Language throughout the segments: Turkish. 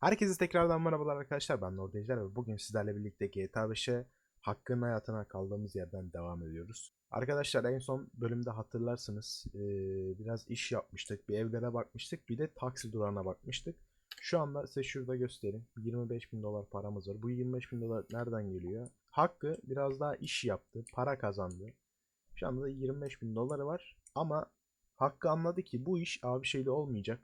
Herkese tekrardan merhabalar arkadaşlar. Ben Lord Ejder ve bugün sizlerle birlikte GTA 5'e Hakk'ın hayatına kaldığımız yerden devam ediyoruz. Arkadaşlar en son bölümde hatırlarsınız biraz iş yapmıştık. Bir evlere bakmıştık. Bir de taksi durağına bakmıştık. Şu anda size şurada göstereyim. 25 bin dolar paramız var. Bu 25 bin dolar nereden geliyor? Hakkı biraz daha iş yaptı. Para kazandı. Şu anda da 25 bin doları var. Ama Hakkı anladı ki bu iş abi şeyle olmayacak.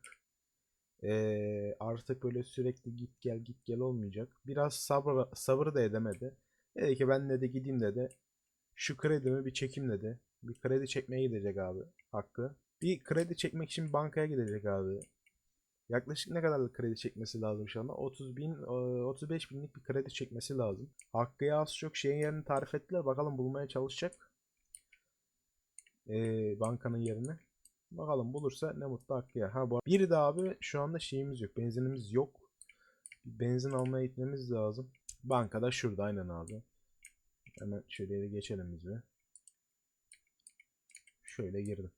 Ee, artık böyle sürekli git gel git gel olmayacak. Biraz sabır sabır da edemedi. Dedi ki ben de gideyim dedi. Şu kredimi bir çekeyim dedi. Bir kredi çekmeye gidecek abi Hakkı. Bir kredi çekmek için bankaya gidecek abi. Yaklaşık ne kadar kredi çekmesi lazım şu anda? 30 bin, e, 35 binlik bir kredi çekmesi lazım. Hakkı'ya az çok şeyin yerini tarif ettiler. Bakalım bulmaya çalışacak. Ee, bankanın yerini. Bakalım bulursa ne mutlu Hakkı'ya. Ha bu bir de abi şu anda şeyimiz yok. Benzinimiz yok. Benzin almaya gitmemiz lazım. Bankada şurada aynen abi. Hemen şöyle de geçelim biz bir. Şöyle girdim.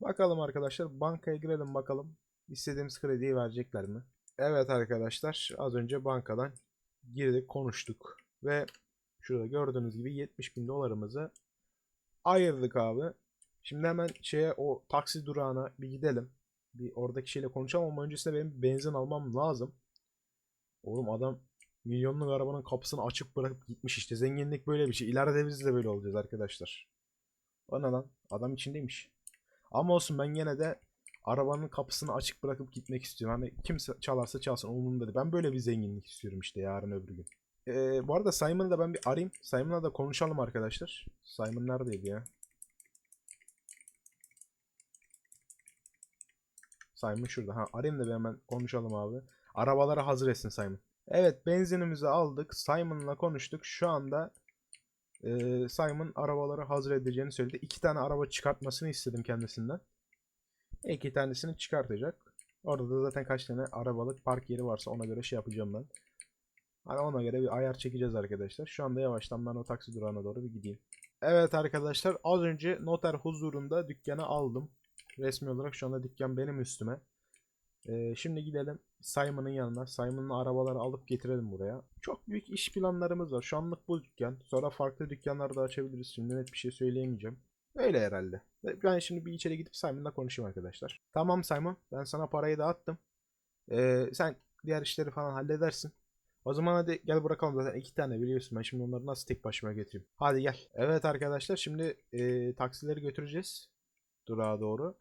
Bakalım arkadaşlar bankaya girelim bakalım. İstediğimiz krediyi verecekler mi? Evet arkadaşlar az önce bankadan girdik konuştuk. Ve şurada gördüğünüz gibi 70 bin dolarımızı ayırdık abi. Şimdi hemen şeye o taksi durağına bir gidelim. Bir oradaki şeyle konuşalım ama öncesinde benim benzin almam lazım. Oğlum adam milyonluk arabanın kapısını açık bırakıp gitmiş işte. Zenginlik böyle bir şey. İleride biz de böyle olacağız arkadaşlar. O ne lan? Adam içindeymiş. Ama olsun ben yine de arabanın kapısını açık bırakıp gitmek istiyorum. Hani kimse çalarsa çalsın umurumda değil. Ben böyle bir zenginlik istiyorum işte yarın öbür gün. Ee, bu arada Simon'ı da ben bir arayayım. Simon'la da konuşalım arkadaşlar. Simon neredeydi ya? Simon şurada. Ha arayayım da bir hemen konuşalım abi. Arabaları hazır etsin Simon. Evet benzinimizi aldık. Simon'la konuştuk. Şu anda e, Simon arabaları hazır edeceğini söyledi. İki tane araba çıkartmasını istedim kendisinden. İki tanesini çıkartacak. Orada da zaten kaç tane arabalık park yeri varsa ona göre şey yapacağım ben. Hani ona göre bir ayar çekeceğiz arkadaşlar. Şu anda yavaştan ben o taksi durağına doğru bir gideyim. Evet arkadaşlar az önce noter huzurunda dükkanı aldım. Resmi olarak şu anda dükkan benim üstüme. Ee, şimdi gidelim Simon'ın yanına. Simon'ın arabaları alıp getirelim buraya. Çok büyük iş planlarımız var. Şu anlık bu dükkan. Sonra farklı dükkanlar da açabiliriz. Şimdi net bir şey söyleyemeyeceğim. Öyle herhalde. Ben şimdi bir içeri gidip Simon'la konuşayım arkadaşlar. Tamam Simon. Ben sana parayı dağıttım. Ee, sen diğer işleri falan halledersin. O zaman hadi gel bırakalım zaten iki tane biliyorsun ben şimdi onları nasıl tek başıma götüreyim. Hadi gel. Evet arkadaşlar şimdi e, taksileri götüreceğiz durağa doğru.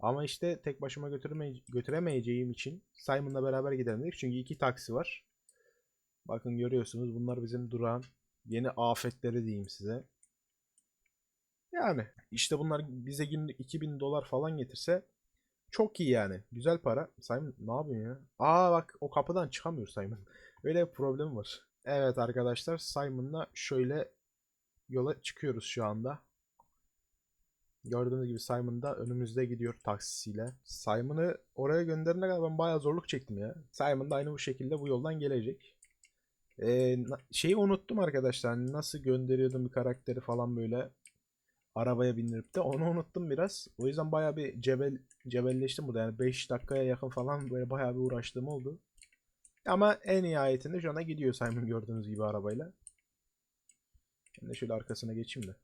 Ama işte tek başıma götürmeye, götüremeyeceğim için Simon'la beraber gidelim dedik. Çünkü iki taksi var. Bakın görüyorsunuz bunlar bizim durağın yeni afetleri diyeyim size. Yani işte bunlar bize günlük 2000 dolar falan getirse çok iyi yani. Güzel para. Simon ne yapıyorsun ya? Aa bak o kapıdan çıkamıyor Simon. Öyle bir problem var. Evet arkadaşlar Simon'la şöyle yola çıkıyoruz şu anda. Gördüğünüz gibi Simon da önümüzde gidiyor taksisiyle. Simon'ı oraya gönderene kadar ben bayağı zorluk çektim ya. Simon da aynı bu şekilde bu yoldan gelecek. Ee, şeyi unuttum arkadaşlar. Hani nasıl gönderiyordum bir karakteri falan böyle arabaya bindirip de onu unuttum biraz. O yüzden bayağı bir cebel cebelleştim burada. Yani 5 dakikaya yakın falan böyle bayağı bir uğraştığım oldu. Ama en nihayetinde şu anda gidiyor Simon gördüğünüz gibi arabayla. Şimdi şöyle arkasına geçeyim de.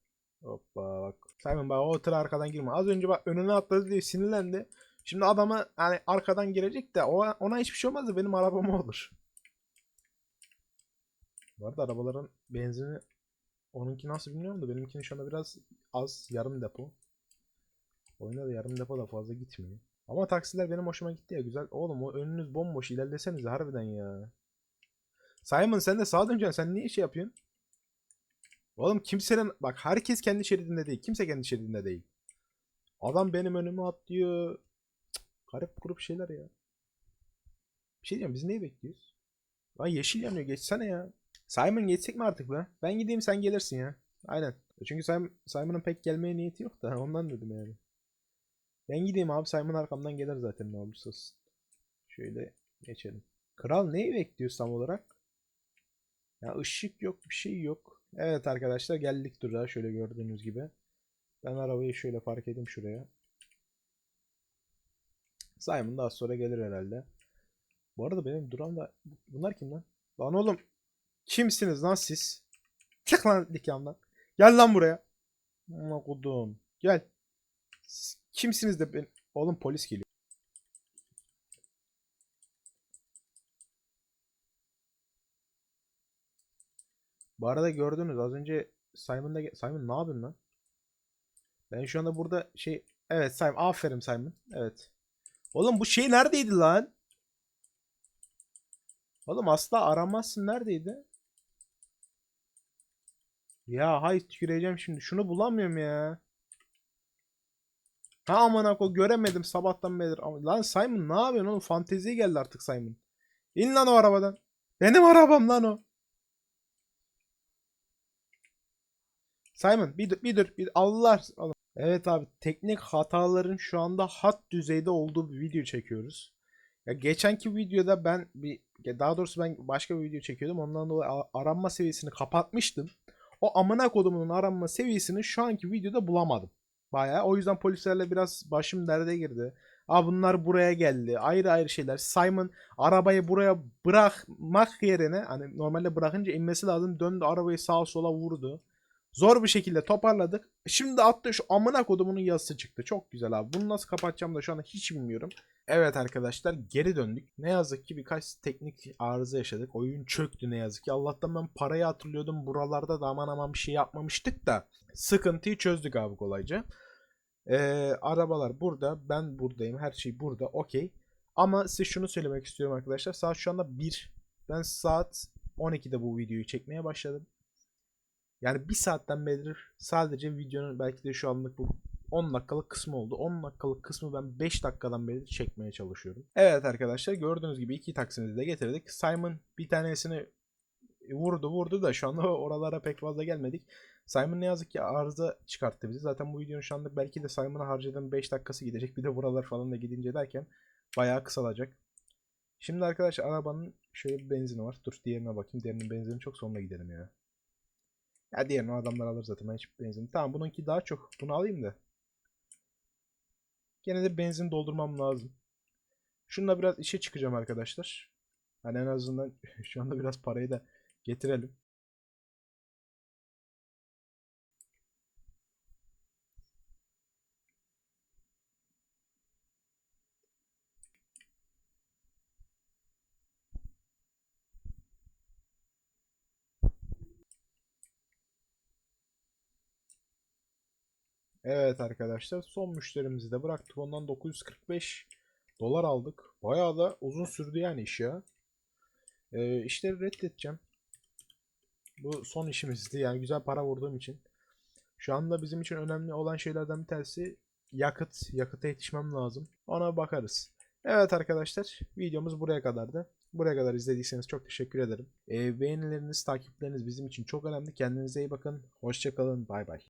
Hoppa bak. Simon bak o tıra arkadan girme. Az önce bak önüne atladı diye sinirlendi. Şimdi adamı hani arkadan girecek de o, ona hiçbir şey olmaz da benim arabama olur. Bu arada arabaların benzini onunki nasıl bilmiyorum da benimkinin şu anda biraz az yarım depo. Oyuna da yarım depo da fazla gitmiyor. Ama taksiler benim hoşuma gitti ya güzel. Oğlum o önünüz bomboş ilerlesenize harbiden ya. Simon sen de sağa döneceksin. Sen niye şey yapıyorsun? Oğlum kimsenin bak herkes kendi şeridinde değil. Kimse kendi şeridinde değil. Adam benim önüme atlıyor. Garip grup şeyler ya. Bir şey diyeceğim biz neyi bekliyoruz? Lan yeşil yanıyor geçsene ya. Simon geçsek mi artık be? Ben gideyim sen gelirsin ya. Aynen. Çünkü Simon, Simon'ın pek gelmeye niyeti yok da ondan dedim yani. Ben gideyim abi Simon arkamdan gelir zaten ne olursa olsun. Şöyle geçelim. Kral neyi bekliyor tam olarak? Ya ışık yok bir şey yok. Evet arkadaşlar geldik durağa şöyle gördüğünüz gibi. Ben arabayı şöyle park edeyim şuraya. Simon daha sonra gelir herhalde. Bu arada benim duran da bunlar kim lan? Lan oğlum kimsiniz lan siz? Çık lan dükkandan. Gel lan buraya. Aman kodum. Gel. Siz kimsiniz de ben... Oğlum polis geliyor. Bu arada gördünüz az önce Simon da ge- Simon ne yapıyorsun lan? Ben şu anda burada şey evet Simon aferin Simon. Evet. Oğlum bu şey neredeydi lan? Oğlum asla aramazsın neredeydi? Ya hay tüküreceğim şimdi. Şunu bulamıyorum ya. Ha aman ako göremedim sabahtan beri. Lan Simon ne yapıyorsun oğlum? Fanteziye geldi artık Simon. İn lan o arabadan. Benim arabam lan o. Simon bir dur bir dur. Bir, Allah Allah. Evet abi teknik hataların şu anda hat düzeyde olduğu bir video çekiyoruz. Ya geçenki videoda ben bir daha doğrusu ben başka bir video çekiyordum. Ondan dolayı aranma seviyesini kapatmıştım. O amına kodumunun aranma seviyesini şu anki videoda bulamadım. Bayağı. O yüzden polislerle biraz başım derde girdi. Aa bunlar buraya geldi. Ayrı ayrı şeyler. Simon arabayı buraya bırakmak yerine hani normalde bırakınca inmesi lazım. Döndü arabayı sağa sola vurdu. Zor bir şekilde toparladık. Şimdi attı şu amına kodumunun yazısı çıktı. Çok güzel abi. Bunu nasıl kapatacağım da şu anda hiç bilmiyorum. Evet arkadaşlar geri döndük. Ne yazık ki birkaç teknik arıza yaşadık. Oyun çöktü ne yazık ki. Allah'tan ben parayı hatırlıyordum. Buralarda da aman aman bir şey yapmamıştık da. Sıkıntıyı çözdük abi kolayca. Ee, arabalar burada. Ben buradayım. Her şey burada. Okey. Ama size şunu söylemek istiyorum arkadaşlar. Saat şu anda 1. Ben saat 12'de bu videoyu çekmeye başladım. Yani bir saatten beri sadece videonun belki de şu anlık bu 10 dakikalık kısmı oldu. 10 dakikalık kısmı ben 5 dakikadan beri çekmeye çalışıyorum. Evet arkadaşlar gördüğünüz gibi iki taksimizi de getirdik. Simon bir tanesini vurdu vurdu da şu anda oralara pek fazla gelmedik. Simon ne yazık ki arıza çıkarttı bizi. Zaten bu videonun şu anda belki de Simon'a harcadığım 5 dakikası gidecek. Bir de buralar falan da gidince derken bayağı kısalacak. Şimdi arkadaşlar arabanın şöyle bir benzini var. Dur diğerine bakayım. Diğerinin benzini çok sonra gidelim ya. Ya diğerini adamlar alır zaten. Ben hiç benzin. Tamam bununki daha çok. Bunu alayım da. Gene de benzin doldurmam lazım. Şununla biraz işe çıkacağım arkadaşlar. Hani en azından şu anda biraz parayı da getirelim. Evet arkadaşlar son müşterimizi de bıraktık. Ondan 945 dolar aldık. Bayağı da uzun sürdü yani iş ya. Ee, işleri reddedeceğim. Bu son işimizdi. Yani güzel para vurduğum için. Şu anda bizim için önemli olan şeylerden bir tanesi yakıt. Yakıta yetişmem lazım. Ona bakarız. Evet arkadaşlar videomuz buraya kadardı. Buraya kadar izlediyseniz çok teşekkür ederim. Ee, beğenileriniz, takipleriniz bizim için çok önemli. Kendinize iyi bakın. Hoşçakalın. Bay bay.